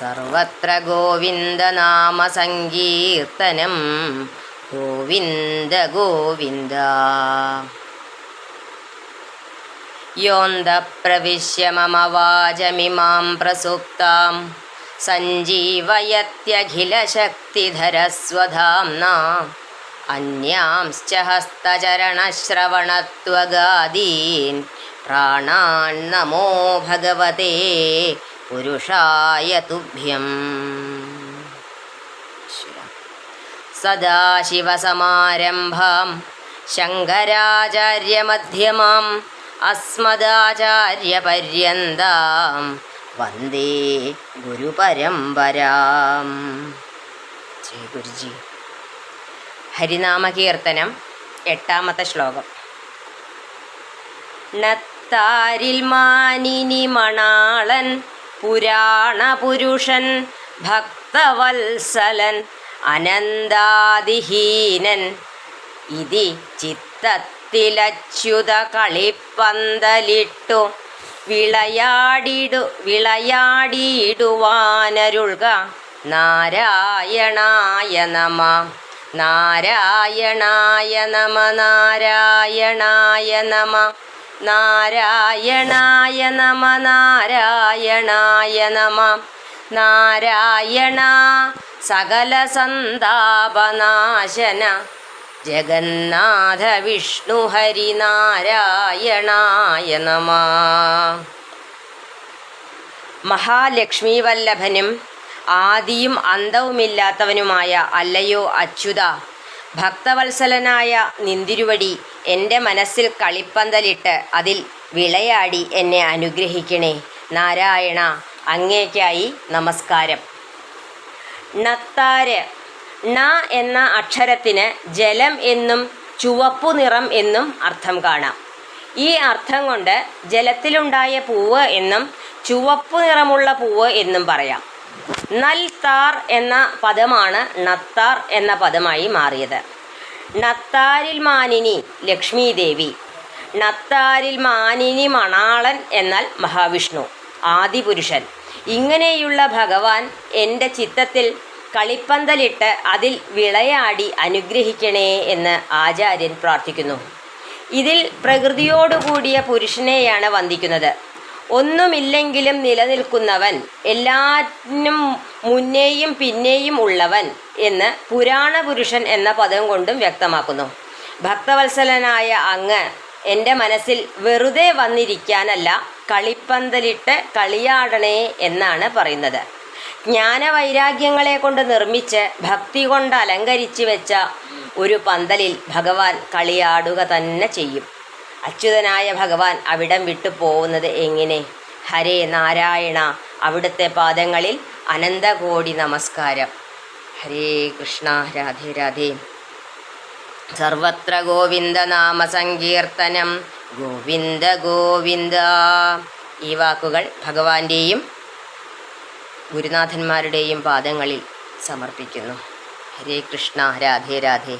सर्वत्र गोविन्दनामसङ्कीर्तनं गोविन्द गोविन्द गोविन्दगोविन्दोन्दप्रविश्य मम वाचमिमां प्रसुप्तां सञ्जीवयत्यखिलशक्तिधरस्वधाम्ना अन्यांश्च हस्तचरणश्रवणत्वगादीन् प्राणान्नमो भगवते പുരുഷായ തുഭ്യം. സദാശിവസമാരംഭാം ശങ്കരാചാര്യമധ്യമാം. അസ്മദാചാര്യപര്യന്താം. വന്ദേ ഗുരുപരമ്പരാം. ജയ ഗുരുജി. ഹരിനാമകീർത്തനം എട്ടാമത്തെ ശ്ലോകം. നത്താരിൽ മാനിനി മണാളൻ പുരാണപുരുഷൻ ഭക്തവത്സലൻ അനന്താതിഹീനൻ ഇതി ചിത്തത്തിലച്യുത കളിപ്പന്തലിട്ടു. വിളയാടിടു വിളയാടിയിടുവാനരുൾക. നാരായണായ നമ നാരായണായ നമ നാരായണായ നമ. നാരായണായ നമ നാരായണായ നമ. നാരായണ സകല സന്താപനാശന. ജഗന്നാഥ വിഷ്ണു ഹരി നാരായണായ നമ. മഹാലക്ഷ്മി വല്ലഭനും ആദിയും അന്തവുമില്ലാത്തവനുമായ അല്ലയോ അച്യുത ഭക്തവത്സലനായ നിന്തിരുവടി എന്റെ മനസ്സിൽ കളിപ്പന്തലിട്ട് അതിൽ വിളയാടി എന്നെ അനുഗ്രഹിക്കണേ. നാരായണ അങ്ങേക്കായി നമസ്കാരം. നത്താര് ണ എന്ന അക്ഷരത്തിന് ജലം എന്നും ചുവപ്പു നിറം എന്നും അർത്ഥം കാണാം. ഈ അർത്ഥം കൊണ്ട് ജലത്തിലുണ്ടായ പൂവ് എന്നും ചുവപ്പു നിറമുള്ള പൂവ് എന്നും പറയാം. നൽ താർ എന്ന പദമാണ് നത്താർ എന്ന പദമായി മാറിയത്. നത്താരിൽ മാനിനി ലക്ഷ്മി ദേവി നത്താരിൽ മാനിനി മണാളൻ എന്നാൽ മഹാവിഷ്ണു ആദിപുരുഷൻ. ഇങ്ങനെയുള്ള ഭഗവാൻ എന്റെ ചിത്തത്തിൽ കളിപ്പന്തലിട്ട് അതിൽ വിളയാടി അനുഗ്രഹിക്കണേ എന്ന് ആചാര്യൻ പ്രാർത്ഥിക്കുന്നു. ഇതിൽ പ്രകൃതിയോടുകൂടിയ പുരുഷനെയാണ് വന്ദിക്കുന്നത്. ഒന്നുമില്ലെങ്കിലും നിലനിൽക്കുന്നവൻ എല്ലാറ്റിനും മുന്നേയും പിന്നെയും ഉള്ളവൻ എന്ന് പുരാണ പുരുഷൻ എന്ന പദം കൊണ്ടും വ്യക്തമാക്കുന്നു. ഭക്തവത്സലനായ അങ്ങ് എന്റെ മനസ്സിൽ വെറുതെ വന്നിരിക്കാനല്ല കളിപ്പന്തലിട്ട് കളിയാടണേ എന്നാണ് പറയുന്നത്. ജ്ഞാനവൈരാഗ്യങ്ങളെ കൊണ്ട് നിർമ്മിച്ച് ഭക്തി കൊണ്ട് അലങ്കരിച്ചു വെച്ച ഒരു പന്തലിൽ ഭഗവാൻ കളിയാടുക തന്നെ ചെയ്യും. അച്യുതനായ ഭഗവാൻ അവിടം വിട്ടു പോകുന്നത് എങ്ങനെ? ഹരേ നാരായണ അവിടുത്തെ പാദങ്ങളിൽ അനന്തകോടി നമസ്കാരം. ഹരേ കൃഷ്ണ രാധേ രാധേ. സർവത്ര ഗോവിന്ദ നാമ സങ്കീർത്തനം. ഗോവിന്ദ ഗോവിന്ദ. ഈ വാക്കുകൾ ഭഗവാന്റെയും ഗുരുനാഥന്മാരുടെയും പാദങ്ങളിൽ സമർപ്പിക്കുന്നു. ഹരേ കൃഷ്ണ രാധേ രാധേ.